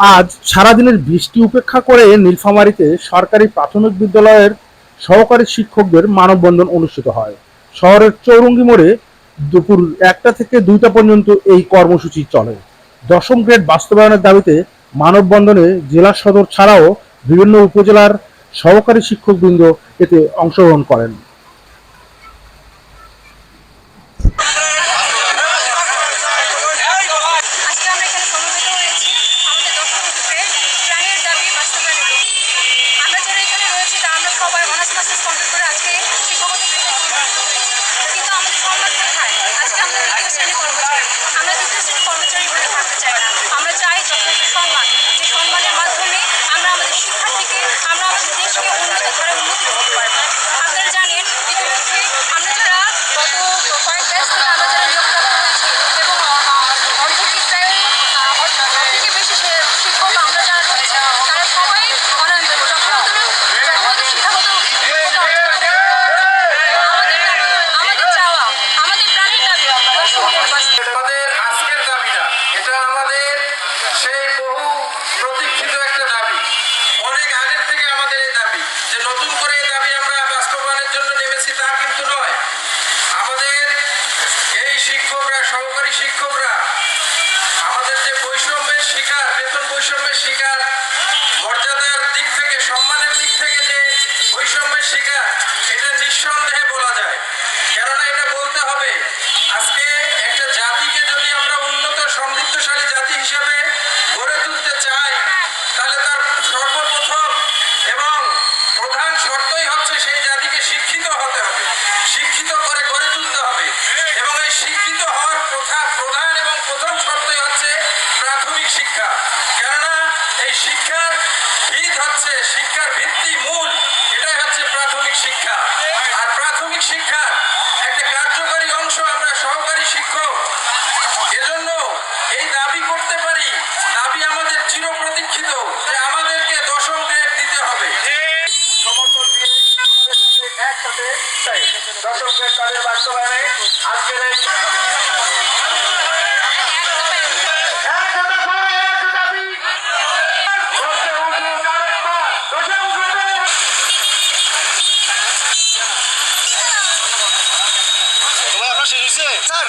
আজ সারাদিনের বৃষ্টি উপেক্ষা করে নীলফামারীতে সরকারি প্রাথমিক বিদ্যালয়ের সহকারী শিক্ষকদের মানববন্ধন অনুষ্ঠিত হয়। শহরের চৌরঙ্গি মোড়ে দুপুর একটা থেকে দুইটা পর্যন্ত এই কর্মসূচি চলে। দশম গ্রেড বাস্তবায়নের দাবিতে মানববন্ধনে জেলা সদর ছাড়াও বিভিন্ন উপজেলার সহকারী শিক্ষকবৃন্দ এতে অংশগ্রহণ করেন। সহকারী শিক্ষকরা, আমাদের যে বৈষম্যের শিকার, বেতন বৈষম্যের শিকার, মর্যাদার দিক থেকে, সম্মানের দিক থেকে যে বৈষম্যের শিকার, এটা নিঃসন্দেহে বলা যায়। কেননা এটা বলতে হবে, আজকে শিক্ষার ভিত্তি মূল, এটাই হচ্ছে প্রাথমিক শিক্ষা। আর প্রাথমিক শিক্ষার একটা কার্যকরী অংশ আমরা সহকারী শিক্ষক। এজন্য এই দাবি করতে পারি, দাবি আমাদের চিরপ্রতীক্ষিত যে আমাদেরকে দশম গ্রেড দিতে হবে। একসাথে দশম গ্রেড তাদের বাস্তবায়নে আজকের তোমার আপনার শেষ হয়েছে? স্যার।